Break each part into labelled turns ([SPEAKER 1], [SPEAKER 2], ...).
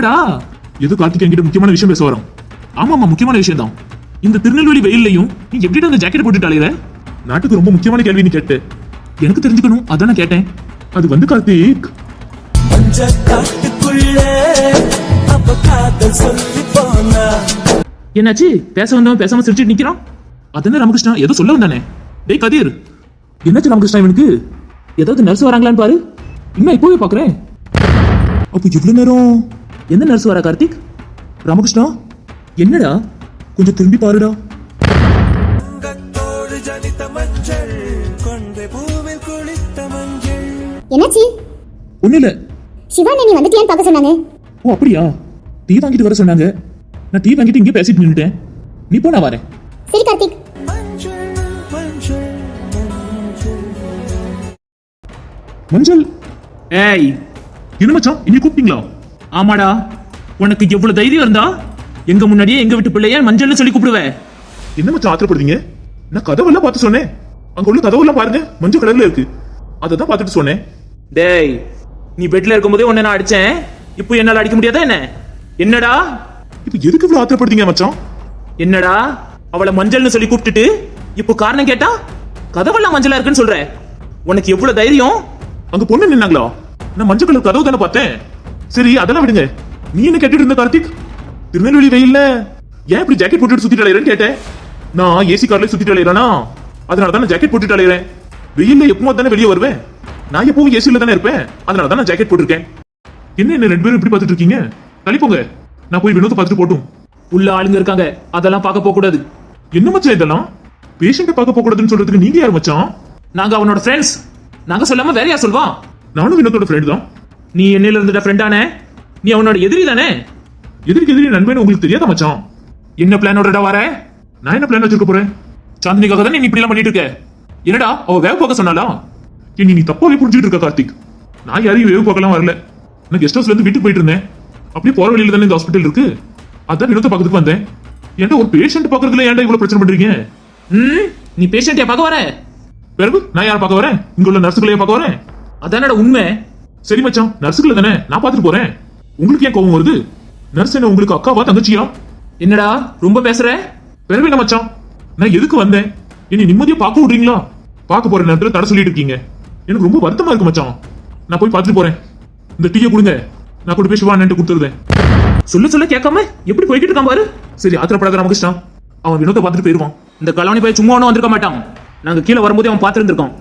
[SPEAKER 1] ஆமாடா எது கார்த்திக் என்கிட்ட முக்கியமான விஷயம் பேச வரோம் ஆமா ஆமா முக்கியமான விஷயம் தான் இந்த திருநெல்வேலி வெயில்லையும் நீ எப்படி அந்த ஜாக்கெட் போட்டுட்டு அலையிற? நாட்டுக்கு ரொம்ப முக்கியமான கேள்வி நீ கேட்ட. எனக்கு தெரிஞ்சுக்கணும் அதான் நான் கேட்டேன். அது வந்து கார்த்திக். என்னாச்சு? பேச வந்தவன் பேசாம சிரிச்சிட்டு நிக்கிறான்? அதானே ராமகிருஷ்ணா? ஏதோ சொல்ல வந்தானே. டேய் கதிர். என்னாச்சு ராமகிருஷ்ணா இவனுக்கு? ஏதாவது நர்ஸ் வராங்களான்னு பாரு. இன்னும் இப்போவே பாக்குறேன் அப்போ இவ்வளவு நேரம்? எந்த நர்ஸ் வரா கார்த்திக்? ராமகிருஷ்ணா? என்னடா? கொஞ்சம் திரும்பி பாருடா.
[SPEAKER 2] தங்கத்தோடு ஜனித்த மஞ்சள் கொண்டை பூவில் குளித்த மஞ்சள்.
[SPEAKER 3] என்னாச்சு?
[SPEAKER 1] ஒண்ணு இல்ல
[SPEAKER 3] சிவா நீ வந்துட்டியான்னு பார்க்க சொன்னாங்க.
[SPEAKER 1] ஓ அப்படியா? டீ வாங்கிட்டு வர சொன்னாங்க. நான் டீ வாங்கிட்டு இங்கே பேசிட்டு நின்னுட்டேன். நீ போ நான் வரேன்.
[SPEAKER 3] சரி கார்த்திக்.
[SPEAKER 2] மஞ்சள்
[SPEAKER 1] ஏய் என்ன மச்சான்? இன்னி கூப்பிட்டீங்களா? ஆமாடா. உனக்கு எவ்வளவு தைரியம் இருந்தா? எங்க முன்னாடியே எங்க வீட்டு பிள்ளைய மஞ்சள்னு சொல்லி கூப்பிடுவே?
[SPEAKER 4] என்ன மச்சான் ஆத்திரப்படுறீங்க நான் கதவெல்லாம் பார்த்து சொன்னேன். அங்க உள்ள கதவெல்லாம் பாருங்க. மஞ்சள் கலர்ல இருக்கு. அதை தான் பார்த்துட்டு சொன்னேன்.
[SPEAKER 1] டேய் நீ பெட்ல இருக்கும்போதே உன்னை நான் அடிச்சேன். இப்போ என்னால அடிக்க முடியாதா என்ன? என்னடா?
[SPEAKER 4] இப்ப எதுக்கு இவ்வளவு ஆத்திரப்படுறீங்க மச்சான்?
[SPEAKER 1] என்னடா? அவளை மஞ்சள்னு சொல்லி கூப்பிட்டுட்டு இப்போ காரணம் கேட்டா? கதவெல்லாம் மஞ்சளா இருக்குன்னு சொல்ற. உனக்கு எவ்வளவு தைரியம்?
[SPEAKER 4] அங்க பொண்ணு நின்னாங்களா? நான் மஞ்சள் கலர் கதவு தானே பார்த்தேன். சரி அதெல்லாம் விடுங்க. நீ என்ன கேட்டுட்டு இருந்த கார்த்திக்? திருநெல்வேலி வெயில்ல? ஏன் இப்படி ஜாக்கெட் போட்டுட்டு சுத்திட்டு அலையறேன்னு கேட்டேன்? நான் ஏசி கார்ல சுத்திட்டு அலையறேனா? அதனால தான் ஜாக்கெட் போட்டுட்டு அலையறேன். வெயில்ல எப்பவும் தானே வெளியே வருவேன்? நான் எப்பவும் ஏசில தானே இருப்பேன்? அதனால தான் நான் ஜாக்கெட் போட்டிருக்கேன். என்ன என்ன ரெண்டு பேரும் இப்படி பார்த்துட்டு இருக்கீங்க? தள்ளிப்போங்க. நான் போய் வினோத்தை பார்த்துட்டு போட்டும்
[SPEAKER 1] உள்ள ஆளுங்க இருக்காங்க. அதெல்லாம் பார்க்க போக கூடாது
[SPEAKER 4] என்ன மச்சான் இதெல்லாம்? பேஷண்ட்டை பார்க்க போக கூடாதுன்னு சொல்றதுக்கு நீங்க யார் மச்சான்?
[SPEAKER 1] நாங்க அவனோட ஃப்ரெண்ட்ஸ் நாங்க சொல்லாம வேற யார் சொல்வான்
[SPEAKER 4] நானும் வினோத்தோட ஃப்ரெண்ட் தான்.
[SPEAKER 1] நீ என்னையில இருந்துட்ட ஃப்ரெண்டானே நீ அவனோட எதிரி தானே?
[SPEAKER 4] எதிர்க்கு எதிரி நண்பன் உங்களுக்கு தெரியாதா மச்சான்?
[SPEAKER 1] என்ன பிளானோடடா வர?
[SPEAKER 4] நான் என்ன பிளான் வச்சிருக்க போறேன்?
[SPEAKER 1] சாந்தினிக்காக தானே நீ இப்படி எல்லாம் பண்ணிட்டு இருக்க? என்னடா அவ வேக பார்க்க சொன்னாலா
[SPEAKER 4] இனி நீ தப்பாவே புரிஞ்சுட்டு இருக்க கார்த்திக். நான் யாரையும் வேவு பார்க்கலாம் வரல. நான் கெஸ்ட் ஹவுஸ்ல இருந்து வீட்டுக்கு போயிட்டு இருந்தேன். அப்படியே போற வழியில தானே இந்த ஹாஸ்பிட்டல் இருக்கு? அதான் வினோத்தை பார்க்கறதுக்கு வந்தேன். ஏன்டா ஒரு பேஷண்ட் பார்க்கறதுல ஏன்டா இவ்வளவு பிரச்சனை பண்றீங்க?
[SPEAKER 1] ம்? நீ பேஷண்ட்டை பார்க்க வர?
[SPEAKER 4] பிறகு நான் யாரை பார்க்க வரேன்? இங்க உள்ள நர்ஸுகளையே பார்க்க வரேன்?
[SPEAKER 1] அதானடா உண்மை.
[SPEAKER 4] சரி மச்சான் நர்ஸுகளை தானே? நான் பார்த்துட்டு போறேன். உங்களுக்கு ஏன் கோவம் வருது? நர்ஸ் என்ன உங்களுக்கு அக்காவா தங்கச்சியா?
[SPEAKER 1] என்னடா ரொம்ப பேசுற?
[SPEAKER 4] என்ன மச்சான்? நான் எதுக்கு வந்தேன்? இனி நிம்மதியா பார்க்க விடுறீங்களா? பார்க்க போற நேரத்துல தடை சொல்லிட்டு இருக்கீங்க. எனக்கு ரொம்ப வருத்தமா இருக்கு மச்சான். நான் போய் பார்த்துட்டு போறேன். இந்த டீயை கொடுங்க. நான் கொண்டு போய் சிவான்னு கொடுத்துருந்தேன்
[SPEAKER 1] சொல்ல சொல்ல கேட்காம எப்படி போய்கிட்டு இருக்கான் பாரு?
[SPEAKER 4] சரி ஆத்திரப்படாத ராமகிருஷ்ணா. அவன் வினோத்தை பார்த்துட்டு போயிருவான்.
[SPEAKER 1] இந்த கலாவணி போய் சும்மா ஒன்றும் வந்திருக்க மாட்டான். நாங்க கீழே வரும்போதே அவன் பார்த்துருந்துருக்கோம்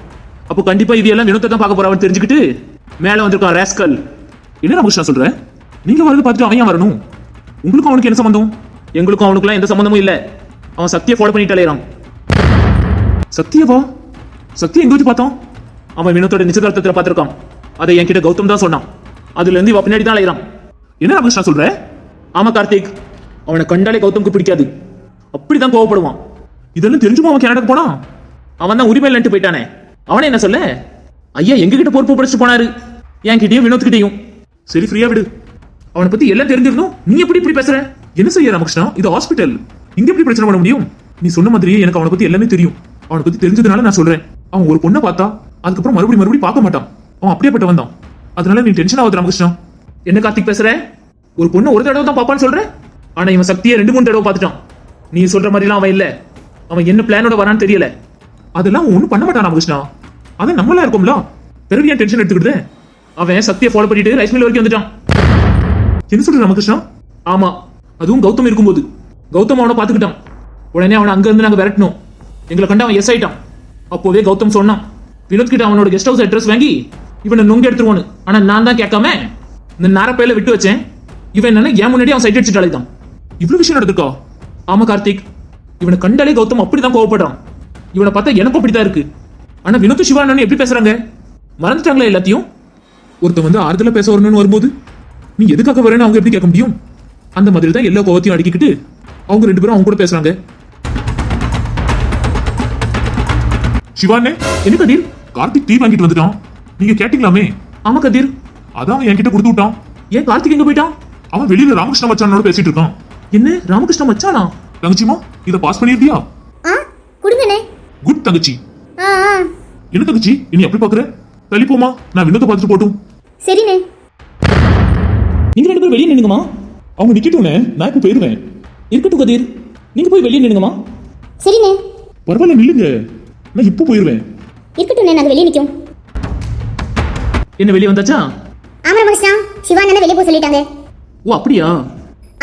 [SPEAKER 1] அப்போ கண்டிப்பா இது எல்லாம் வினோத்தை தான் பார்க்க போறவன் தெரிஞ்சுக்கிட்டு மேலே வந்திருக்கான் ரேஸ்கல்.
[SPEAKER 4] என்ன ரமகிருஷ்ணா சொல்ற? நீங்க வரது பார்த்துட்டு அவன் ஏன் வரணும்? உங்களுக்கும் அவனுக்கு என்ன சம்பந்தம்?
[SPEAKER 1] எங்களுக்கும் அவனுக்குலாம் எந்த சம்மந்தமும் இல்லை. அவன் சக்தியை ஃபாலோ பண்ணிட்டு அலையிறான்.
[SPEAKER 4] சத்தியவா சத்தியம் எங்க வச்சு பார்த்தோம்
[SPEAKER 1] அவன் வினோத்தோட நிச்சயதார்த்தத்தில் பார்த்திருக்கான். அதை என்கிட்ட கௌதம் தான் சொன்னான். அதுல இருந்து பின்னாடி தான் அலையிறான்.
[SPEAKER 4] என்ன ராமகிருஷ்ணா சொல்ற?
[SPEAKER 1] ஆமா கார்த்திக். அவனை கண்டாலே கௌதம்க்கு பிடிக்காது. அப்படிதான் கோவப்படுவான்.
[SPEAKER 4] இதெல்லாம் தெரிஞ்சுமா அவன் கனடாக்கு போனான்?
[SPEAKER 1] அவன் தான் உரிமை இல்லைன்ட்டு போயிட்டானே. அவனே என்ன சொல்ல? ஐயா எங்ககிட்ட பொறுப்பு படிச்சுட்டு போனாரு. என்கிட்டயும் வினோத்கிட்டயும்.
[SPEAKER 4] சரி ஃப்ரீயா விடு.
[SPEAKER 1] அவனை பத்தி எல்லாம் தெரிஞ்சிருந்தோம். நீ எப்படி இப்படி பேசுற?
[SPEAKER 4] என்ன செய்ய ராமகிருஷ்ணா? இது ஹாஸ்பிட்டல் இங்க எப்படி பிரச்சனை பண்ண முடியும்? நீ சொன்ன மாதிரியே எனக்கு அவனை பத்தி எல்லாமே தெரியும். அவனை பத்தி தெரிஞ்சதுனால நான் சொல்றேன். அவன் ஒரு பொண்ணை பார்த்தா அதுக்கப்புறம் மறுபடியும் மறுபடியும் பார்க்க மாட்டான். அவன் அப்படியே பட்ட வந்தான் அதனால நீ டென்ஷன் ஆகுது ராமகிருஷ்ணா.
[SPEAKER 1] என்ன கார்த்திக் பேசுற? ஒரு பொண்ணு ஒரு தடவை தான் பாப்பான்னு சொல்ற? ஆனா இவன் சக்தியை ரெண்டு மூணு தடவை பார்த்துட்டான். நீ சொல்ற மாதிரிலாம் அவன் இல்ல. அவன் என்ன பிளானோட வரான்னு தெரியல.
[SPEAKER 4] அதெல்லாம் ஒன்றும் பண்ண மாட்டான் ராமகிருஷ்ணா. அதான் நம்மளா இருக்கும்ல? பிறகு டென்ஷன் எடுத்துக்கிட்டு.
[SPEAKER 1] அவன் சக்தியை ஃபாலோ பண்ணிட்டு ரைஸ் மில் வரைக்கும் வந்துட்டான்.
[SPEAKER 4] என்ன சொல்ற ராமகிருஷ்ணா?
[SPEAKER 1] ஆமா அதுவும் கௌதம் இருக்கும்போது. கௌதம் அவனை பார்த்துக்கிட்டான். உடனே அவனை அங்க இருந்து நாங்க விரட்டணும் எங்களை கண்டு அவன் எஸ் ஆயிட்டான். அப்போவே கௌதம் சொன்னான் வினோத் கிட்ட அவனோட கெஸ்ட் ஹவுஸ் அட்ரஸ் வாங்கி இவனை நொங்க எடுத்துருவானு ஆனா நான் தான் கேட்காம இந்த நாரப்பையில விட்டு வச்சேன். இவன் என்னன்னா ஏன் முன்னாடி அவன் சைட் அடிச்சுட்டு அழைத்தான்
[SPEAKER 4] இவ்வளவு விஷயம் நடந்திருக்கா?
[SPEAKER 1] ஆமா கார்த்திக். இவனை கண்டாலே கௌதம் அப்படிதான் கோவப்படுறான். இவனை பார்த்தா எனக்கும் அப்படிதான் இருக்கு. ஆனா வினோத் சிவா அண்ணன் எப்படி பேசுறாங்க? மறந்துட்டாங்களா எல்லாத்தையும்?
[SPEAKER 4] ஒருத்தன் வந்து ஆறுதலா பேச வரணும்னு வரும்போது நீ எதுக்காக வரேன்னு அவங்க எப்படி கேட்க முடியும்? அந்த மாதிரி தான் எல்லா கோவத்தையும் அடக்கிக்கிட்டு அவங்க ரெண்டு பேரும் அவங்க கூட பேசுறாங்க. சிவானே
[SPEAKER 1] என்ன கதிர்?
[SPEAKER 4] கார்த்திக் டீ வாங்கிட்டு வந்துட்டான். நீங்க கேட்டீங்களாமே?
[SPEAKER 1] ஆமா கதிர்.
[SPEAKER 4] அதான் என்கிட்ட கொடுத்து விட்டான்.
[SPEAKER 1] ஏன் கார்த்திக் எங்க போயிட்டான்?
[SPEAKER 4] அவன் வெளியில ராமகிருஷ்ண மச்சானோட பேசிட்டு இருக்கான்.
[SPEAKER 1] என்ன? ராமகிருஷ்ண மச்சானா?
[SPEAKER 4] தங்கச்சிமா இத பாஸ் பண்ணிருக்கியா?
[SPEAKER 3] ஆ கொடுங்கண்ணே.
[SPEAKER 4] குட் தங்கச்சி.
[SPEAKER 3] ஆ ஆ.
[SPEAKER 4] என்ன தங்கச்சி? இனி எப்படி பாக்குற தள்ளி போமா நான் வினோத்தை பார்த்துட்டு போட்டும்
[SPEAKER 3] சரிண்ணே.
[SPEAKER 1] நீங்க ரெண்டு பேரும் வெளியே நின்னுங்கம்மா
[SPEAKER 4] அவங்க நிக்கட்டும்னே. நான் இப்ப போயிருவேன்
[SPEAKER 1] இருக்கட்டும் கதிர். நீங்க போய் வெளியே நின்னுங்கம்மா
[SPEAKER 3] சரிண்ணே.
[SPEAKER 4] பரவாயில்ல நில்லுங்க. நான் இப்போ போயிருவேன்
[SPEAKER 3] இருக்கட்டும்ண்ணே நாங்கள் வெளியே நிற்கும்
[SPEAKER 1] என்ன வெளியே வந்தாச்சா?
[SPEAKER 3] ஆமா ராமகிருஷ்ணா சிவா அண்ணனை வெளியே போக சொல்லிட்டாங்க.
[SPEAKER 1] ஓ அப்படியா?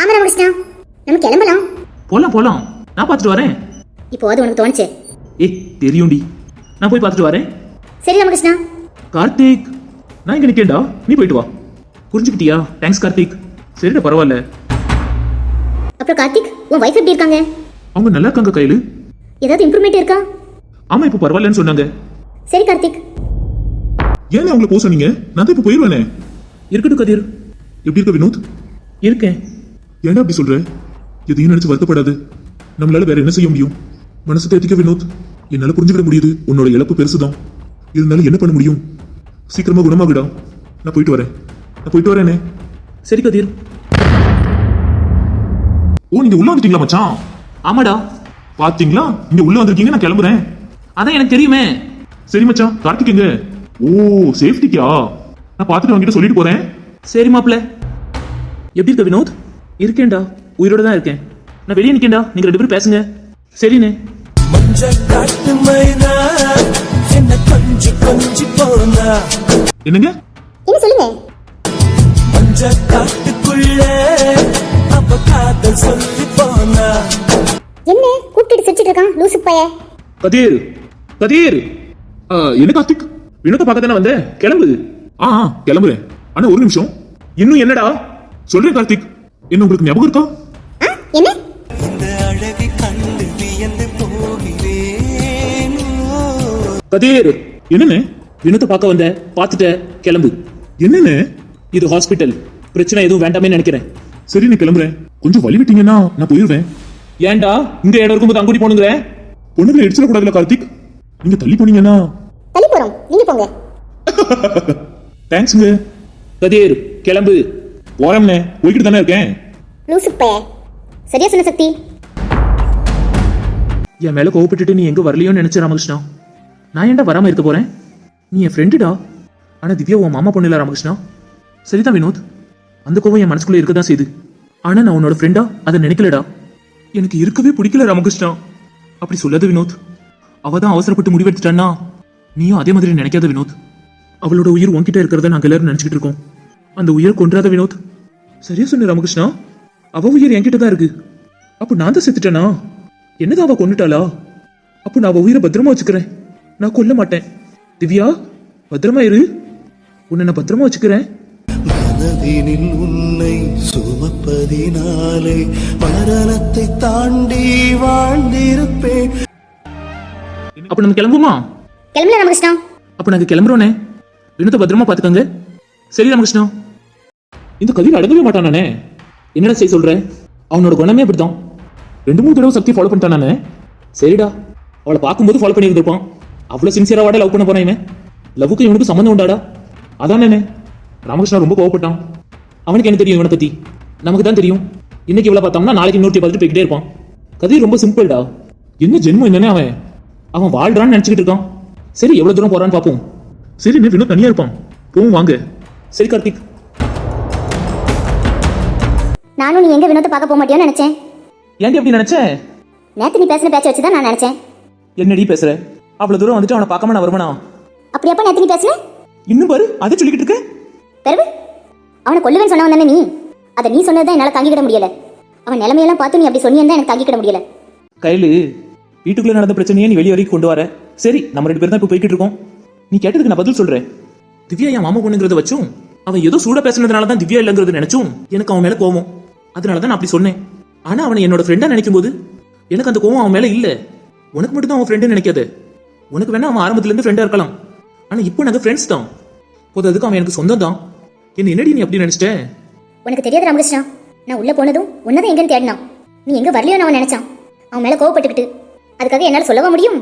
[SPEAKER 3] ஆமா ராமகிருஷ்ணா நம்ம கிளம்பலாம்.
[SPEAKER 1] போலாம் போலாம். நான் பார்த்துட்டு வரேன்.
[SPEAKER 3] இப்போ அது உனக்கு தோணுச்சு.
[SPEAKER 1] ஏய் தெரியும்டி. நான் போய் பார்த்துட்டு வரேன்.
[SPEAKER 3] சரி ராமகிருஷ்ணா.
[SPEAKER 1] கார்த்திக் நான் இங்க நிக்கேன்டா. நீ போயிட்டு வா. புரிஞ்சுக்கிட்டியா? தேங்க்ஸ் கார்த்திக். சரிடா பரவாயில்ல.
[SPEAKER 3] அப்புறம் கார்த்திக் உன் வைஃப் எப்படி இருக்காங்க?
[SPEAKER 1] அவங்க நல்லா இருக்காங்க கையில்.
[SPEAKER 3] ஏதாவது இம்ப்ரூவ்மெண்ட் இருக்கா?
[SPEAKER 1] ஆமா இப்போ பரவாயில்லன்னு சொன்னாங்க.
[SPEAKER 3] சரி கார்த்திக்.
[SPEAKER 4] ஏன் அவங்கள போக சொன்னீங்க? நான் தான் இப்ப போயிருவேனே.
[SPEAKER 1] இருக்கட்டும் கதிர்.
[SPEAKER 4] எப்படி இருக்க வினோத்?
[SPEAKER 1] இருக்கேன்.
[SPEAKER 4] ஏன்டா அப்படி சொல்ற? எதையும் நினைச்சு வருத்தப்படாது. நம்மளால வேற என்ன செய்ய முடியும்? மனசு தேத்திக்க வினோத். என்னால புரிஞ்சுக்கிட முடியுது. உன்னோட இழப்பு பெருசுதான். இருந்தாலும் என்ன பண்ண முடியும்? சீக்கிரமா குணமாகுடா. நான் போயிட்டு வரேன். நான் போயிட்டு வரேனே.
[SPEAKER 1] சரி கதிர்.
[SPEAKER 4] ஓ நீங்க உள்ள வந்துட்டீங்களா மச்சான்?
[SPEAKER 1] ஆமாடா.
[SPEAKER 4] பாத்தீங்களா? இங்க உள்ள வந்திருக்கீங்க நான் கிளம்புறேன்.
[SPEAKER 1] அதான் எனக்கு தெரியுமே.
[SPEAKER 4] சரி மச்சான் கார்த்திக் எங்க? ஓ சேஃப்டிக்கா? நான் பார்த்துட்டு அவங்ககிட்ட சொல்லிட்டு போறேன்.
[SPEAKER 1] சரி மாப்ள எப்படி இருக்க வினோத்? இருக்கேன்டா. உயிரோட தான் இருக்கேன். நான் வெளியே நிக்கேன்டா. நீங்க ரெண்டு பேரும் பேசுங்க. சரிண்ணே.
[SPEAKER 2] மஞ்ச காட்டு மைனா என்ன கொஞ்சி கொஞ்சி போனா
[SPEAKER 4] என்னங்க?
[SPEAKER 3] என்ன சொல்லுங்க?
[SPEAKER 2] மஞ்ச காட்டுக்குள்ள அவ காதல் சொல்லி போனா
[SPEAKER 3] என்ன? கூப்பிட்டு சிரிச்சிட்டு இருக்கான் லூசு பைய.
[SPEAKER 1] கதிர் கதிர்.
[SPEAKER 4] என்ன கார்த்திக்?
[SPEAKER 1] வினோத்தை பார்க்க தானே வந்தேன் கிளம்பு.
[SPEAKER 4] ஆ கிளம்புறேன். ஆனா ஒரு நிமிஷம்.
[SPEAKER 1] இன்னும் என்னடா?
[SPEAKER 4] சொல்றேன் கார்த்திக். என்ன உங்களுக்கு ஞாபகம் இருக்கா?
[SPEAKER 3] என்ன?
[SPEAKER 1] கதிர்
[SPEAKER 4] என்னண்ணே?
[SPEAKER 1] வினோத்தை பார்க்க வந்த? பார்த்துட்ட கிளம்பு.
[SPEAKER 4] என்னண்ணே?
[SPEAKER 1] இது ஹாஸ்பிட்டல். பிரச்சனை எதுவும் வேண்டாமே நினைக்கிறேன்.
[SPEAKER 4] சரி நான் கிளம்புறேன். கொஞ்சம் வழி விட்டீங்கன்னா நான் போயிருவேன்.
[SPEAKER 1] ஏன்டா? இங்க இடம் இருக்கும்போது அங்குடி போனுங்கிற
[SPEAKER 4] பொண்ணுங்களை இடிச்சிடக்கூடாதுல கார்த்திக்? நீங்க தள்ளி போனீங்கன்னா?
[SPEAKER 3] தள்ளி போறோம். நீங்க போங்க.
[SPEAKER 4] தேங்க்ஸுங்க.
[SPEAKER 1] கதிர் கிளம்பு.
[SPEAKER 4] போறேம்ண்ணே போய்கிட்டு தானே இருக்கேன்.
[SPEAKER 3] லூசு பைய. சரியா சொன்ன சக்தி?
[SPEAKER 1] என் மேல கோவப்பட்டுட்டு நீ எங்க வரலையோன்னு நினைச்ச ராமகிருஷ்ணா நான் ஏன்டா வராமல் இருக்க போகிறேன் நீ என் ஃப்ரெண்டுடா ஆனால் திவ்யா உன் மாமா பொண்ணு இல்லை ராமகிருஷ்ணா. சரிதான் வினோத். அந்த கோவம் என் மனசுக்குள்ளே இருக்க தான் செய்யுது ஆனால் நான் உன்னோட ஃப்ரெண்டா அதை நினைக்கலடா. எனக்கு இருக்கவே பிடிக்கல ராமகிருஷ்ணா. அப்படி சொல்லாத வினோத். அவ தான் அவசரப்பட்டு முடிவெடுத்துட்டான்னா நீயும் அதே மாதிரி நினைக்காத வினோத். அவளோட உயிர் உன்கிட்ட இருக்கிறத நாங்கள் எல்லாரும் நினச்சிக்கிட்டு இருக்கோம். அந்த உயிர் கொன்றாத வினோத். சரியா சொன்ன ராமகிருஷ்ணா? அவ உயிர் என்கிட்ட தான் இருக்கு. அப்போ நான் தான் செத்துட்டேனா? என்னதான் அவ கொண்டுட்டாளா அப்போ நான் அவ உயிரை பத்திரமா வச்சுக்கிறேன். நான் கொல்ல மாட்டேன். திவ்யா பத்திரமா இரு. உன்னை நான் பத்திரமா வச்சுக்கிறேன்.
[SPEAKER 2] மனதினில் உன்னை சுமப்பதினாலே மரணத்தை தாண்டி வாழ்ந்திருப்பேன்.
[SPEAKER 1] அப்ப நம்ம கிளம்புமா
[SPEAKER 3] கிளம்பல ராமகிருஷ்ணா.
[SPEAKER 1] அப்ப நாங்க கிளம்புறோனே. வினத்தை பத்திரமா பாத்துக்கோங்க. சரி ராமகிருஷ்ணா. இந்த கதிர் அடங்கவே மாட்டானானே என்னடா செய்ய சொல்ற? அவனோட குணமே அப்படிதான் ரெண்டு மூணு தடவை சக்தி ஃபாலோ பண்ணிட்டானே சரிடா. அவளை பார்க்கும்போது ஃபாலோ பண்ணி இருந்திருப்பான் அவ்வளவு சின்சியரா வாட லவ் பண்ண போறான் இவன். லவ்வுக்கு இவனுக்கு சம்மந்தம் உண்டாடா? அதானே ராமகிருஷ்ணா ரொம்ப கோவப்பட்டான். அவனுக்கு என்ன தெரியும் இவனை பத்தி? நமக்கு தான் தெரியும். இன்னைக்கு இவ்வளவு பார்த்தோம்னா நாளைக்கு இன்னொருத்தி பார்த்துட்டு போய்கிட்டே இருப்பான். கதிர் ரொம்ப சிம்பிள்டா என்ன ஜென்மம் என்னன்னே அவன்? அவன் வாழ்றான்னு நினைச்சுக்கிட்டு இருக்கான். சரி எவ்வளவு தூரம் போறான்னு பார்ப்போம்.
[SPEAKER 4] சரி நீ வினோத் தனியா இருப்பான். போவோம் வாங்க.
[SPEAKER 1] சரி கார்த்திக்.
[SPEAKER 3] நானும் நீ எங்க வினோத்தை பார்க்க போக மாட்டியோன்னு நினைச்சேன்.
[SPEAKER 1] ஏன்டி அப்படி நினைச்ச?
[SPEAKER 3] நேத்து நீ பேசின பேச்ச வச்சு தான் நான் நினைச்சேன்.
[SPEAKER 1] என்னடி பேசுற? அவ்வளவு தூரம் வந்துட்டு அவனை பார்க்காம நான் வருவனா?
[SPEAKER 3] அப்படியாப்பா நேத்து நீ பேசுன?
[SPEAKER 1] இன்னும் பாரு அதை சொல்லிக்கிட்டு இருக்க.
[SPEAKER 3] பிறகு அவனை கொல்லுவேன்னு சொன்னவன் தானே நீ? அதை நீ சொன்னதான் என்னால தாங்கிக்கிட முடியல. அவன் நிலைமையெல்லாம் பார்த்து நீ அப்படி சொன்னியன்னு தான் எனக்கு தாங்கிக்கிட முடியல.
[SPEAKER 1] கையில வீட்டுக்குள்ள நடந்த பிரச்சனையை நீ வெளிய வரைக்கும் கொண்டு வர. சரி நம்ம ரெண்டு பேரும் தான் இப்போ போய்கிட்டு இருக்கோம். நீ கேட்டதுக்கு நான் பதில் சொல்றேன். திவ்யா என் மாமா பொண்ணுங்கிறத வச்சும் அவன் ஏதோ சூட பேசுனதுனால தான் திவ்யா இல்லைங்கிறது நினைச்சும் எனக்கு அவன் மேல கோவம். அதனால தான் நான் அப்படி சொன்னேன். ஆனா அவனை என்னோட ஃப்ரெண்டா நினைக்கும் போது எனக்கு அந்த கோவம் அவன் மேல இல்ல. உனக்கு மட்டும் தான் அவன் ஃப்ரெண்டு நினைக்காத. உனக்கு வேணா அவன் ஆரம்பத்துல இருந்து ஃப்ரெண்டா இருக்கலாம். ஆனா இப்போ நாங்க ஃப்ரெண்ட்ஸ் தான். போது அதுக்கு அவன் எனக்கு சொந்தம் தான். என்ன என்னடி நீ அப்படி நினைச்சிட்ட?
[SPEAKER 3] உனக்கு தெரியாது ராமகிருஷ்ணா நான் உள்ள போனதும் உன்னதான் எங்கன்னு தேடினான். நீ எங்க வரலையோன்னு அவன் நினைச்சான். அவன் மேல கோவப்பட்டுக்கிட்டு. அதுக்காக என்னால சொல்லவா முடியும்?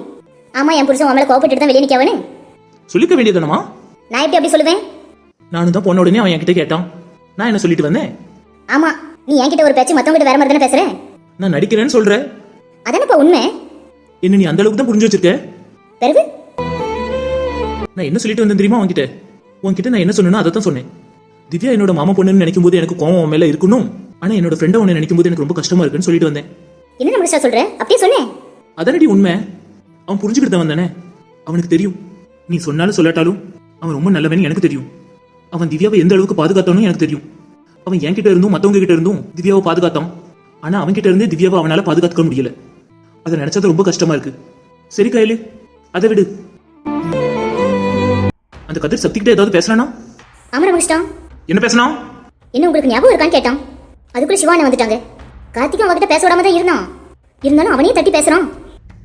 [SPEAKER 3] ஆமா என் புருஷன் அவன் மேல கோவப்பட்டுட்டு தான் வெளியே நிக்கவனு.
[SPEAKER 1] சொல்லிக்க வேண்டியதானமா
[SPEAKER 3] நான் எப்படி அப்படி சொல்லுவேன்?
[SPEAKER 1] நானும் தான் போன உடனே அவன் என்கிட்ட கேட்டான். நான் என்ன சொல்லிட்டு வந்தேன்?
[SPEAKER 3] ஆமா நீ என்கிட்ட ஒரு பேச்சு மத்தவங்க கிட்ட வேற மாதிரி தானே பேசுற?
[SPEAKER 1] நான் நடிக்கிறேன்னு சொல்ற.
[SPEAKER 3] அதானப்பா உண்மை.
[SPEAKER 1] என்ன நீ அந்த அளவுக்கு தான் புரிஞ்சு வச்சிருக்க?
[SPEAKER 3] பிறகு
[SPEAKER 1] நான் என்ன சொல்லிட்டு வந்தேன் தெரியுமா உன்கிட்ட? உன்கிட்ட நான் என்ன சொன்னேனோ அதை தான் சொன்னேன். திவ்யா என்னோட மாமா பொண்ணுன்னு நினைக்கும் போது எனக்கு கோவம் மேல இருக்கணும். ஆனா என்னோட ஃப்ரெண்டை உன்னை நினைக்கும் போது எனக்கு ரொம்ப கஷ்டமா இருக்குன்னு சொல்லிட்டு வந்தேன்.
[SPEAKER 3] என்ன ராமகிருஷ்ணா சொல்ற? அப்படியே சொன்னேன்
[SPEAKER 1] அதனடி உண்மை? அவன் புரிஞ்சுக்கிட்டு வந்தானே அவனுக்கு தெரியும். நீ சொன்னாலும் சொல்லாட்டாலும் அவன் ரொம்ப நல்லவன் எனக்கு தெரியும். அவன் திவ்யாவை எந்த அளவுக்கு பாதுகாத்தானும் எனக்கு தெரியும். அவன் என்கிட்ட இருந்தும் மத்தவங்க கிட்ட இருந்தும் திவ்யாவை பாதுகாத்தான். ஆனா அவன் கிட்ட இருந்து திவ்யாவை அவனால பாதுகாத்துக்க முடியல. அதை நினைச்சது ரொம்ப கஷ்டமா இருக்கு. சரி கையில. அதை விடு. அந்த கதிர் சக்தி கிட்ட ஏதாவது பேசுறானா?
[SPEAKER 3] ஆமா ராமகிருஷ்ணா
[SPEAKER 1] என்ன பேசினா?
[SPEAKER 3] என்ன உங்களுக்கு ஞாபகம் இருக்கான்னு கேட்டான். அதுக்குள்ள சிவான வந்துட்டாங்க. கார்த்திகா அவகிட்ட பேச விடாம தான் இருந்தான். இருந்தாலும் அவனையும் தட்டி பேசுறான்.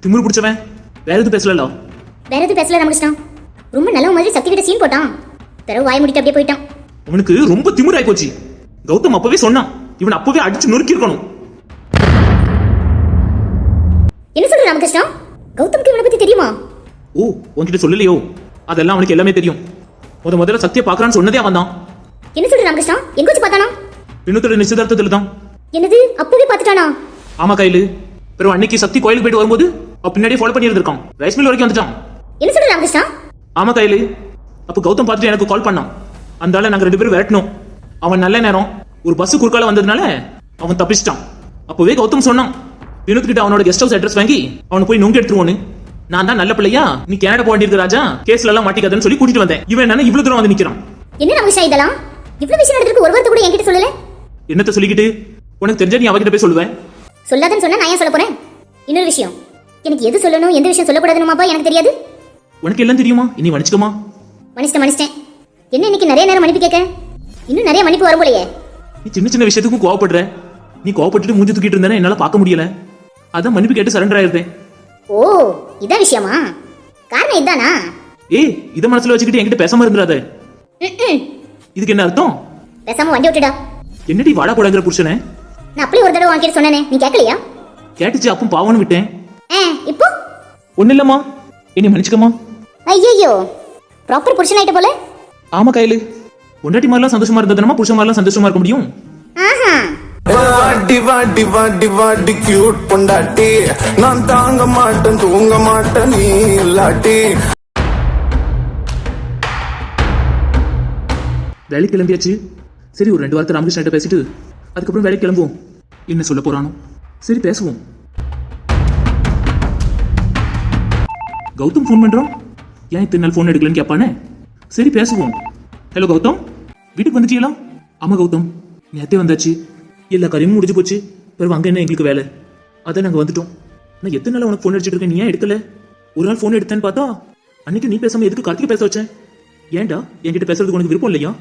[SPEAKER 1] திமிரு பிடிச்சவன். வேற எதுவும் பேசல
[SPEAKER 3] வேற எதுவும் பேசல ராமகிருஷ்ணா ரொம்ப நல்ல மாதிரி சக்தி கிட்ட சீன் போட்டான். பிறகு வாய் முடிட்டு அப்படியே போயிட்டான்.
[SPEAKER 1] அவனுக்கு ரொம்ப திமிராய் போச்சு. கௌதம் அப்பவே சொன்னான். இவன் அப்பவே அடிச்சு நொறுக்கி இருக்கணும்.
[SPEAKER 3] என்ன சொல்ற ராமகிருஷ்ணா? கௌதம்க்கு இவனை பத்தி தெரியுமா?
[SPEAKER 1] ஓ உன்கிட்ட சொல்லலையோ? அதெல்லாம் அவனுக்கு எல்லாமே தெரியும். முத முதல்ல சத்திய பாக்குறான்னு சொன்னதே அவன் தான்.
[SPEAKER 3] என்ன சொல்ற ராமகிருஷ்ணா? எங்க வச்சு பார்த்தானா?
[SPEAKER 1] வினோத்தோட நிச்சயதார்த்தத்துல தான்.
[SPEAKER 3] என்னது? அப்பவே பார்த்துட்டானா?
[SPEAKER 1] ஆமா கையில. பிறகு அன்னைக்கு சக்தி கோயிலுக்கு போயிட்டு வரும்போது பின்னாடியே ஃபாலோ பண்ணி இருந்திருக்கான் ரைஸ் மில் வரைக்கும் வந்துட்டான்.
[SPEAKER 3] என்ன சொல்ற ராமகிருஷ்ணா?
[SPEAKER 1] ஆமா கையில. அப்ப கௌதம் பார்த்துட்டு எனக்கு கால் பண்ணான். அந்த ஆளை நாங்க ரெண்டு பேரும் விரட்டணும் அவன் நல்ல நேரம். ஒரு பஸ் குறுக்கால வந்ததுனால அவன் தப்பிச்சிட்டான். அப்பவே கௌதம் சொன்னான் வினோத் கிட்ட அவனோட கெஸ்ட் ஹவுஸ் அட்ரஸ் வாங்கி அவனை போய் நொங்கு எடுத்துருவோன்னு. நான் தான் நல்ல பிள்ளையா? நீ கேனடா போக வேண்டியிருக்க ராஜா. கேஸ்ல எல்லாம் மாட்டிக்காதன்னு சொல்லி கூட்டிட்டு வந்தேன். இவன் என்ன இவ்வளவு தூரம் வந்து நிக்கிறான்.
[SPEAKER 3] என்ன ராமகிருஷ்ணா இதெல்லாம்? இவ்வளவு விஷயம் நடந்திருக்கு ஒரு வார்த்தை கூட என்கிட்ட சொல்லல.
[SPEAKER 1] என்னத்த சொல்லிக்கிட்டு? உனக்கு தெரிஞ்சா நீ அவகிட்ட போய் சொல்லுவேன்
[SPEAKER 3] சொல்லாதன்னு சொன்னா நான் ஏன் சொல்ல போறேன்? இன்னொரு விஷயம். எனக்கு எது சொல்லணும் எந்த விஷயம் சொல்லக்கூடாதுன்னுமாப்பா எனக்கு தெரியாது.
[SPEAKER 1] உனக்கு எல்லாம் தெரியுமா? இனி மன்னிச்சுக்கமா?
[SPEAKER 3] மன்னிச்சிட்டேன் மன்னிச்சிட்டேன். என்ன இன்னைக்கு நிறைய நேரம் மன்னிப்பு கேட்க? இன்னும் நிறைய மன்னிப்பு வரும் போலயே.
[SPEAKER 1] நீ சின்ன சின்ன விஷயத்துக்கும் கோவப்படுற. நீ கோவப்பட்டுட்டு மூஞ்சி தூக்கிட்டு இருந்தானே என்னால பார்க்க முடியல. அதான் மன்னிப்பு கேட்டு சரண்டர் ஆயிருந்தேன்.
[SPEAKER 3] ஓ இதான் விஷயமா? காரணம் இதானா?
[SPEAKER 1] ஏய் இதை மனசுல வச்சுக்கிட்டு என்கிட்ட பேசாம இருந்துடாத. இதுக்கு என்ன அர்த்தம்?
[SPEAKER 3] பேசாம வண்டி விட்டுடா
[SPEAKER 1] என்னடி வாடா போடாங்கிற புருஷனை?
[SPEAKER 3] நான் அப்படி ஒரு தடவை வாங்கிட்டு சொன்னேனே நீ கேட்கலையா?
[SPEAKER 1] கேட்டுச்சு அப்பவும் பாவம்னு விட்டேன்.
[SPEAKER 3] ஆ இப்போ?
[SPEAKER 1] ஒண்ணு இல்லம்மா. இனி மன்னிச்சுக்கமா
[SPEAKER 3] ஐயோ ப்ராப்பர் புருஷன் ஆயிட்ட போல?
[SPEAKER 1] ஆமா கையில. பொண்டாட்டி மாதிரிலாம் சந்தோஷமா இருந்ததுனமா புருஷன் மாதிரிலாம் சந்தோஷமா இருக்க முடியும்?
[SPEAKER 3] ஆஹா.
[SPEAKER 2] வாட்டி வாட்டி வாட்டி வாட்டி கியூட் பொண்டாட்டி. நான் தாங்க மாட்டேன் தூங்க மாட்டேன் நீ இல்லாட்டி.
[SPEAKER 1] வேலைக்கு கிளம்பியாச்சு. சரி ஒரு ரெண்டு வாரத்தை ராமகிருஷ்ணன் பேசிட்டு அதுக்கப்புறம் வேலைக்கு கிளம்புவோம். என்ன சொல்ல போறானோ. சரி பேசுவோம். கௌதம் ஃபோன் பண்றான்? ஏன் இத்தனை நாள் ஃபோன் எடுக்கலன்னு கேட்பானே சரி பேசுவோம். ஹலோ கௌதம். வீட்டுக்கு வந்துட்டீங்களா ஆமா கௌதம். நேத்தே வந்தாச்சு. எல்லா காரியமும் முடிஞ்சு போச்சு. பிறகு அங்கே என்ன எங்களுக்கு வேலை? அதான் நாங்கள் வந்துட்டோம். நான் எத்தனை நாள் உனக்கு ஃபோன் அடிச்சுட்டு இருக்கேன்? நீ ஏன் எடுக்கல? ஒரு நாள் ஃபோன் எடுத்தேன்னு பார்த்தா அன்னைக்கு நீ பேசாமல் எதுக்கு கார்த்திகை பேச வச்சேன் ஏன்டா? என்கிட்ட பேசுறதுக்கு உனக்கு விருப்பம் இல்லையா?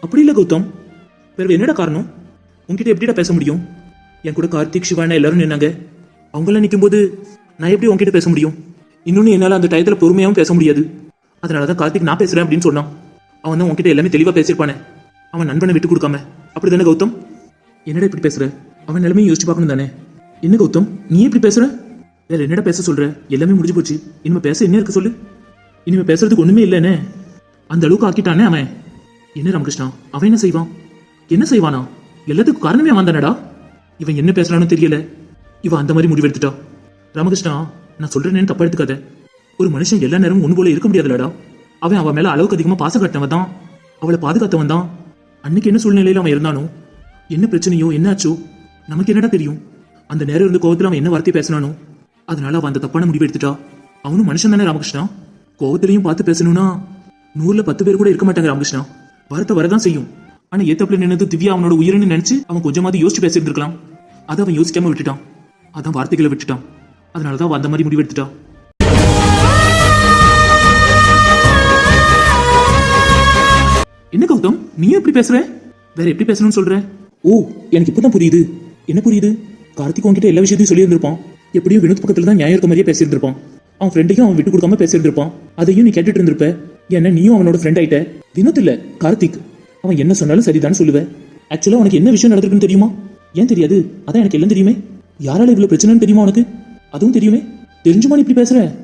[SPEAKER 1] அப்படி இல்லை கௌதம். பிறகு என்னடா காரணம்? உன்கிட்ட எப்படிடா பேச முடியும்? என் கூட கார்த்திக் சிவானா எல்லாரும் நின்னாங்க. அவங்களாம் நிற்கும்போது நான் எப்படி உன்கிட்ட பேச முடியும்? இன்னொன்று என்னால் அந்த டயத்தில் பொறுமையாகவும் பேச முடியாது. அதனால தான் கார்த்திக் நான் பேசுகிறேன் அப்படின்னு சொன்னான். அவன் தான் உங்ககிட்ட எல்லாமே தெளிவாக பேசியிருப்பானே. அவன் நண்பனை விட்டு கொடுக்காம. அப்படி தானே கௌதம்? என்னடா இப்படி பேசுற? அவன் நிலைமையும் யோசிச்சு பார்க்கணும் தானே? என்ன கௌதம்? நீ இப்படி பேசுற? வேற என்னடா பேச சொல்ற? எல்லாமே முடிஞ்சு போச்சு. இனிமே பேச என்ன இருக்கு சொல்லு. இனிமே பேசுறதுக்கு ஒண்ணுமே இல்லைன்னு அந்த அளவுக்கு ஆக்கிட்டானே அவன். என்ன ராமகிருஷ்ணா? அவன் என்ன செய்வான்? என்ன செய்வானா? எல்லாத்துக்கும் காரணமே அவன் தானடா? இவன் என்ன பேசுறான்னு தெரியல. இவன் அந்த மாதிரி முடிவெடுத்துட்டா ராமகிருஷ்ணா நான் சொல்றேன்னு தப்பா எடுத்துக்காத. ஒரு மனுஷன் எல்லா நேரமும் ஒன்று போல இருக்க முடியாதுலடா. அவன் அவன் மேல அளவுக்கு அதிகமா பாசம் கட்டினவன் தான். அவளை பாதுகாத்தவன் தான். அன்னைக்கு என்ன சூழ்நிலையில அவன் இருந்தானோ? என்ன பிரச்சனையோ என்னாச்சோ? நமக்கு என்னடா தெரியும்? அந்த நேரம் இருந்து கோவத்துல அவன் என்ன வார்த்தை பேசினானோ? அதனால அவன் அந்த தப்பான முடிவு எடுத்துட்டா? அவனும் மனுஷன் தானே ராமகிருஷ்ணா? கோவத்திலையும் பார்த்து பேசணும்னா நூறுல பத்து பேர் கூட இருக்க மாட்டாங்க ராமகிருஷ்ணா. வரத்தை வரதான் செய்யும். ஆனா ஏத்தப்புல நின்னது திவ்யா அவனோட உயிர்னு நினைச்சு அவன் கொஞ்சமாவது யோசிச்சு பேசிட்டு இருக்கலாம் அதை அவன் யோசிக்காம விட்டுட்டான். அதான் வார்த்தைகளை விட்டுட்டான். அதனாலதான் அவன் அந்த மாதிரி முடிவு எடுத்துட்டான் என்ன கௌதம்? நீ எப்படி பேசுற? வேற எப்படி பேசணும்னு சொல்ற? ஓ எனக்கு இப்பதான் புரியுது. என்ன புரியுது? கார்த்திக் உன்கிட்ட எல்லா விஷயத்தையும் சொல்லியிருந்திருப்பான். எப்படியும் வினோத் பக்கத்துல தான் நியாயம் இருக்க மாதிரியே பேசியிருந்திருப்பான். அவன் ஃப்ரெண்டையும் அவன் விட்டு கொடுக்காம பேசியிருந்திருப்பான். அதையும் நீ கேட்டுட்டு இருந்திருப்ப. ஏன்னா நீயும் அவனோட ஃப்ரெண்ட் ஆயிட்ட. வினோத் இல்ல கார்த்திக். அவன் என்ன சொன்னாலும் சரிதான் சொல்லுவேன் ஆக்சுவலா உனக்கு என்ன விஷயம் நடந்திருக்குன்னு தெரியுமா? ஏன் தெரியாது? அதான் எனக்கு எல்லாம் தெரியுமே. யாரால இவ்வளவு பிரச்சனைன்னு தெரியுமா உனக்கு? அதுவும் தெரியுமே. தெரிஞ்சுமா நீ இப்படி பேசுற?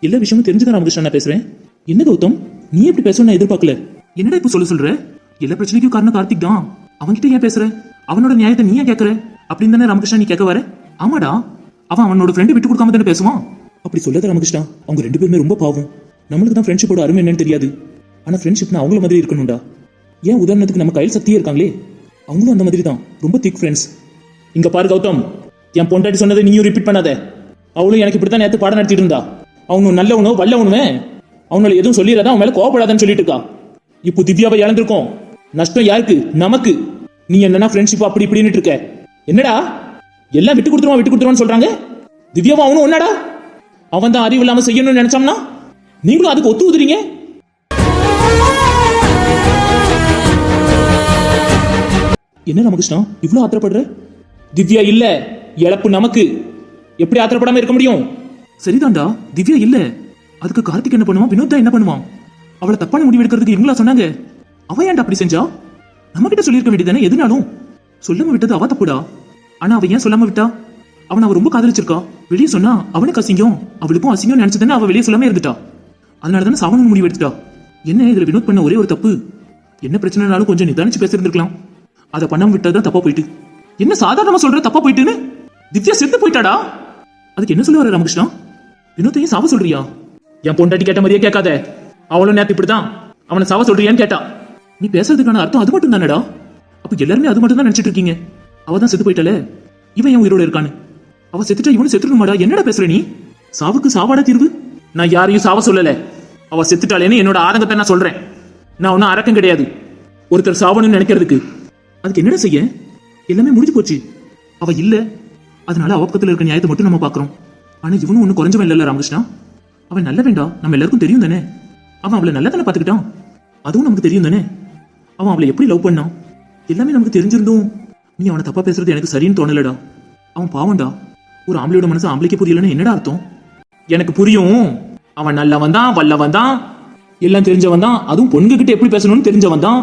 [SPEAKER 1] எல்லா விஷயமும் தெரிஞ்சுதான் ராமகிருஷ்ணன் நான் பேசுறேன் என்ன கௌதம்? நீ எப்படி பேசணும்னு நான் எதிர்பார்க்கல? என்னடா இப்ப சொல்ல சொல்ற? எல்லா பிரச்சனைக்கும் காரணம் கார்த்திக் தான். அவன்கிட்ட ஏன் பேசுற? அவனோட நியாயத்தை நீ ஏன் கேக்குற? அப்படின்னு தானே ராமகிருஷ்ணா நீ கேட்க வர? ஆமாடா. அவன் அவனோட ஃப்ரெண்டு விட்டு கொடுக்காம தானே பேசுவான்? அப்படி சொல்லாத ராமகிருஷ்ணா. அவங்க ரெண்டு பேருமே ரொம்ப பாவம். நம்மளுக்கு தான் ஃப்ரெண்ட்ஷிப்போட அருமை என்னன்னு தெரியாது. ஆனா ஃப்ரெண்ட்ஷிப்னா அவங்கள மாதிரி இருக்கணும்டா. ஏன் உதாரணத்துக்கு நம்ம கையில் சக்தியே இருக்காங்களே? அவங்களும் அந்த மாதிரி தான். ரொம்ப திக் ஃப்ரெண்ட்ஸ் இங்க பாரு கௌதம். என் பொண்டாட்டி சொன்னதை நீயும் ரிப்பீட் பண்ணாத. அவளும் எனக்கு இப்படிதான் நேற்று பாடம் நடத்திட்டு இருந்தா. அவனு நல்லவனோ வல்லவனுமே. அவனால எதுவும் சொல்லிடாத அவன் மேல கோவப்படாதன்னு சொல்லிட்டு இருக்கா. இப்போ திவ்யாவை இழந்திருக்கோம். நஷ்டம் யாருக்கு? நமக்கு. நீ என்னன்னா ஃப்ரெண்ட்ஷிப் அப்படி இப்படின்னு இருக்க. என்னடா? எல்லாம் விட்டு கொடுத்துருவான் விட்டு கொடுத்துருவான்னு சொல்றாங்க? திவ்யாவும் அவனும் ஒன்னாடா? அவன் தான் அறிவு இல்லாம செய்யணும்னு நினைச்சான்னா? நீங்களும் அதுக்கு ஒத்து ஊதுறீங்க என்ன ராமகிருஷ்ணா இவ்வளோ ஆத்திரப்படுற? திவ்யா இல்ல. இழப்பு நமக்கு. எப்படி ஆத்திரப்படாம இருக்க முடியும்? சரிதான்டா திவ்யா இல்ல. அதுக்கு கார்த்திக் என்ன பண்ணுவான்? வினோத் தான் என்ன பண்ணுவான்? அவளை தப்பான முடிவு எடுக்கிறதுக்கு இவங்களா சொன்னாங்க. அவ ஏன்டா அப்படி செஞ்சா? நம்ம கிட்ட சொல்லியிருக்க வேண்டியதானே எதுனாலும். சொல்லாம விட்டது அவ தப்புடா. ஆனா அவ ஏன் சொல்லாம விட்டா? அவன் அவ ரொம்ப காதலிச்சிருக்கா. வெளியே சொன்னா அவனுக்கு அசிங்கம். அவளுக்கும் அசிங்கம் நினைச்சதுன்னு அவ வெளியே சொல்லாம இருந்துட்டா. அதனால தானே சாவணும் முடிவு எடுத்துட்டா. என்ன இதுல வினோத் பண்ண ஒரே ஒரு தப்பு? என்ன பிரச்சனைனாலும் கொஞ்சம் நிதானிச்சு பேசியிருந்திருக்கலாம். அதை பண்ணாம விட்டதுதான் தப்பா போயிட்டு. என்ன சாதாரணமா சொல்ற தப்பா போயிட்டுன்னு? திவ்யா செத்து போயிட்டாடா? அதுக்கு என்ன சொல்ல வர ராமகிருஷ்ணா? வினோத்தையும் சாவ சொல்றியா? என் பொண்டாட்டி கேட்ட மாதிரியே கேட்காத. அவளும் நேத்து இப்படிதான் அவனை சாவ சொல்றியான்னு கேட்டா. நீ பேசுறதுக்கான அர்த்தம் அது மட்டும் தானடா அப்ப எல்லாருமே அது மட்டும் தான் நினைச்சிட்டு இருக்கீங்க. அவ தான் செத்து போயிட்டாலே இவன் என் உயிரோட இருக்கான்னு? அவ செத்துட்டா இவனு செத்துருமாடா என்னடா பேசுற நீ? சாவுக்கு சாவாடா தீர்வு? நான் யாரையும் சாவ சொல்லல. அவ செத்துட்டாளேன்னு என்னோட ஆதங்கத்தை நான் சொல்றேன். நான் ஒன்னும் அரக்கம் கிடையாது. ஒருத்தர் சாவணும்னு நினைக்கிறதுக்கு. அதுக்கு என்னடா செய்ய? எல்லாமே முடிஞ்சு போச்சு. அவ இல்ல. அதனால அவ பக்கத்துல இருக்க நியாயத்தை மட்டும் நம்ம பாக்குறோம். ஆனா இவனும் ஒன்னும் குறைஞ்சவன் இல்ல ராமகிருஷ்ணா. அவன் நல்ல வேண்டாம் நம்ம எல்லாருக்கும் தெரியும் தானே? அவன் அவளை நல்லா தானே பாத்துக்கிட்டான்? அதுவும் நமக்கு தெரியும் தானே? அவன் அவளை எப்படி லவ் பண்ணான் எல்லாமே நமக்கு தெரிஞ்சிருந்தும். நீ அவனை தப்பா பேசுறது எனக்கு சரின்னு தோணலடா. அவன் பாவம்டா. ஒரு ஆம்பளையோட மனசு ஆம்பளைக்கு புரியலன்னு என்னடா அர்த்தம்? எனக்கு புரியும். அவன் நல்லவன் தான் வல்லவன் தான். எல்லாம் தெரிஞ்சவன் தான். அதுவும் பொண்ணுகிட்ட எப்படி பேசணும்னு தெரிஞ்சவன் தான்.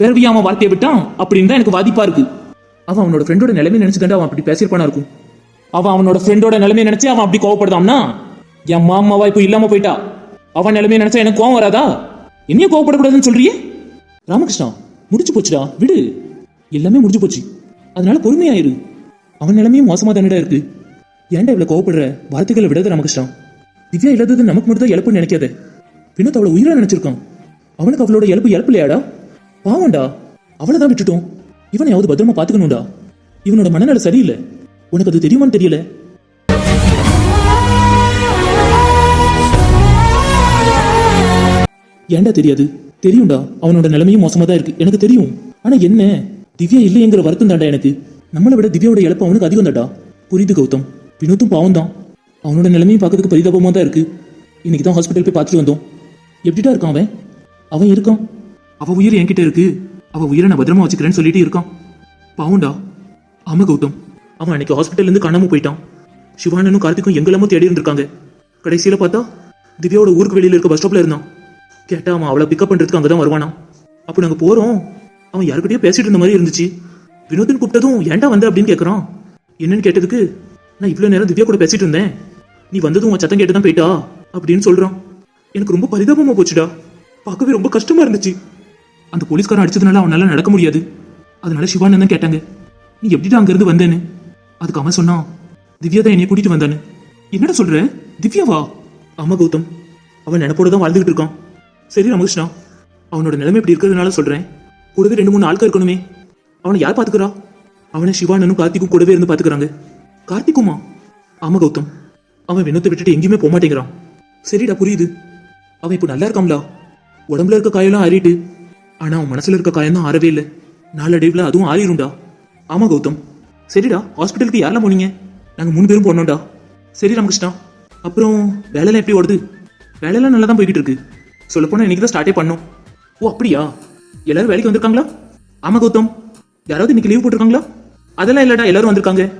[SPEAKER 1] பிறவி அவன் வார்த்தையை விட்டான் அப்படின்னு தான் எனக்கு வாதிப்பா இருக்கு. அவன் அவனோட ஃப்ரெண்டோட நிலைமை நினைச்சுக்கிட்டு அவன் அப்படி பேசியிருப்பானா இருக்கும். அவன் அவனோட ஃப்ரெண்டோட நிலைமையை நினைச்சு அவன் அப்படி கோவப்படுதான்னா என் மாமாவா இப்போ இல்லாம போயிட்டா? அவன் நிலைமையை நினைச்சா எனக்கு கோவம் வராதா? என்னையும் கோவப்படக்கூடாதுன்னு சொல்றியே? ராமகிருஷ்ணா முடிச்சு போச்சுடா விடு. எல்லாமே முடிஞ்சு போச்சு. அதனால பொறுமையாயிரு. அவன் நிலைமையும் மோசமா தானடா இருக்கு. ஏன்டா இவ்வளவு கோவப்படுற? வார்த்தைகளை விடாத ராமகிருஷ்ணா. திவ்யா இல்லாதது நமக்கு மட்டும் தான் இழப்புன்னு நினைக்காத. வினோத் அவளை உயிரா நினைச்சிருக்கான். அவனுக்கு அவளோட இழப்பு இழப்பு இல்லையாடா பாவம்டா. அவளை தான் விட்டுட்டோம். இவனையாவது பத்திரமா பாத்துக்கணும்டா இவனோட மனநிலை சரியில்லை. உனக்கு அது தெரியுமான்னு தெரியல. ஏன்டா தெரியாது? தெரியும்டா அவனோட நிலைமையும் மோசமா தான் இருக்கு. எனக்கு தெரியும். ஆனா என்ன? திவ்யா இல்லையங்கிற வருத்தம் தான்டா எனக்கு. நம்மளை விட திவ்யாவோட இழப்பு அவனுக்கு அதிகம் தான்டா. புரியுது கௌதம். வினோத்தும் பாவம் தான் அவனோட நிலைமையும் பார்க்கறதுக்கு பரிதாபமா தான் இருக்கு. இன்னைக்கு தான் ஹாஸ்பிட்டல் போய் பார்த்துட்டு வந்தோம். எப்படிடா இருக்கான் அவன்? அவன் இருக்கான். அவ உயிர் என்கிட்ட இருக்கு. அவ உயிரை நான் பத்திரமா வச்சுக்கிறேன்னு சொல்லிட்டு இருக்கான். பாவம்டா. ஆமா கௌதம். அவன் அன்னைக்கு ஹாஸ்பிட்டல்லேருந்து காணாம போயிட்டான். சிவானனும் கார்த்திக்கும் எங்கெல்லாமோ தேடி இருந்திருக்காங்க. கடைசியில பார்த்தா திவ்யாவோட ஊருக்கு வெளியில இருக்க பஸ் ஸ்டாப்ல இருந்தான். கேட்டா அவன் அவளை பிக்கப் பண்றதுக்கு அங்கதான் வருவானா? அப்போ நாங்க போறோம். அவன் யாருக்கிட்டயோ பேசிட்டு இருந்த மாதிரி இருந்துச்சு. வினோதன் கூப்பிட்டதும் ஏன்டா வந்த? அப்படின்னு கேக்குறான். என்னன்னு கேட்டதுக்கு நான் இவ்வளவு நேரம் திவ்யா கூட பேசிட்டு இருந்தேன். நீ வந்ததும் உன் சத்தம் கேட்டு தான் போயிட்டா? அப்படின்னு சொல்றான். எனக்கு ரொம்ப பரிதாபமா போச்சுடா. பார்க்கவே ரொம்ப கஷ்டமா இருந்துச்சு. அந்த போலீஸ்காரன் அடிச்சதுனால அவனால நடக்க முடியாது. அதனால சிவானந்தன் தான் கேட்டாங்க. நீ எப்படிடா அங்க இருந்து வந்தேன்னு? அதுக்கு அவன் சொன்னான். திவ்யா தான் என்னை கூட்டிட்டு வந்தானு என்னடா சொல்ற? திவ்யாவா? ஆமா கௌதம். அவன் நினைப்போட தான் வாழ்ந்துகிட்டு இருக்கான். சரி ரமகிருஷ்ணா அவனோட நிலைமை இப்படி இருக்கிறதுனால சொல்றேன். கூடவே ரெண்டு மூணு ஆட்கள் இருக்கணுமே. அவனை யார் பாத்துக்கிறா அவனை சிவானனும் கார்த்திக்கும் கூடவே இருந்து பாத்துக்கிறாங்க கார்த்திக்குமா? ஆமா கௌதம். அவன் வினத்தை விட்டுட்டு எங்கேயுமே போக மாட்டேங்கிறான். சரிடா புரியுது. அவன் இப்போ நல்லா இருக்காம்லா உடம்புல இருக்க காயெல்லாம் ஆறிட்டு ஆனா அவன் மனசுல இருக்க காயம் தான் ஆறவே இல்லை. நாளடைவில் அதுவும் ஆறிடும்டா ஆமா கௌதம். சரிடா ஹாஸ்பிட்டலுக்கு யாரெல்லாம் போனீங்க? நாங்கள் மூணு பேரும் போனோம்டா. சரி ராமகிருஷ்ணா அப்புறம் வேலையெல்லாம் எப்படி ஓடுது? வேலையெல்லாம் நல்லா தான் போய்கிட்டு இருக்கு. சொல்லப்போனால் இன்னைக்கு தான் ஸ்டார்ட்டே பண்ணோம். ஓ அப்படியா? எல்லாரும் வேலைக்கு வந்திருக்காங்களா? ஆமா கௌதம். யாராவது இன்னைக்கு லீவ் போட்டிருக்காங்களா? அதெல்லாம் இல்லடா எல்லாரும் வந்திருக்காங்க.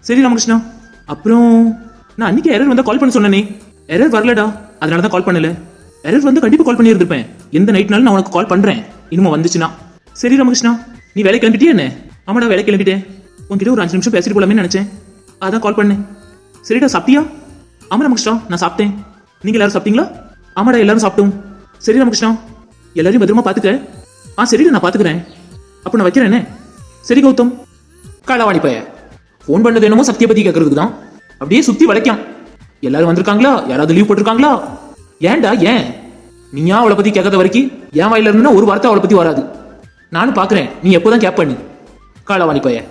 [SPEAKER 1] சரி ராமகிருஷ்ணா. அப்புறம் நான் அன்னைக்கு எரர் வந்தா கால் பண்ண சொன்னேனே. எரர் வரலடா. அதனால தான் கால் பண்ணல. எரர் வந்து கண்டிப்பா கால் பண்ணியிருந்திருப்பேன். எந்த நைட்னாலும் நான் உனக்கு கால் பண்றேன். இனிமே வந்துச்சுன்னா. சரி ராமகிருஷ்ணா. நீ வேலை கிளம்பிட்டியா என்ன? ஆமாடா வேலை கிளம்பிட்டேன். உன்கிட்ட ஒரு அஞ்சு நிமிஷம் பேசிட்டு போலாமே நினைச்சேன். அதான் கால் பண்ணேன். சரிடா சாப்பிட்டியா? ஆமா ராமகிருஷ்ணா நான் சாப்பிட்டேன். நீங்க எல்லாரும் சாப்பிட்டீங்களா? ஆமாடா எல்லாரும் சாப்பிட்டோம். சரி ராமகிருஷ்ணா எல்லாரையும் பத்திரமா பாத்துக்க. ஆ சரிடா நான் பாத்துக்கிறேன். அப்போ நான் வைக்கிறேனே சரி கௌதம். காலாவாணி பைய. ஃபோன் பண்ணது என்னமோ சத்திய பற்றி கேட்கறதுக்கு தான் அப்படியே சுத்தி வளைக்கான். எல்லாரும் வந்திருக்காங்களா? யாராவது லீவ் போட்டிருக்காங்களா? ஏன்டா ஏன்? நீயா அவளை பத்தி கேட்காத வரைக்கும் என் வாயில இருந்தா ஒரு வார்த்தை அவளை பத்தி வராது. நானும் பாக்குறேன். நீ எப்போதான் கேப் பண்ணு. காலவாணி பையன்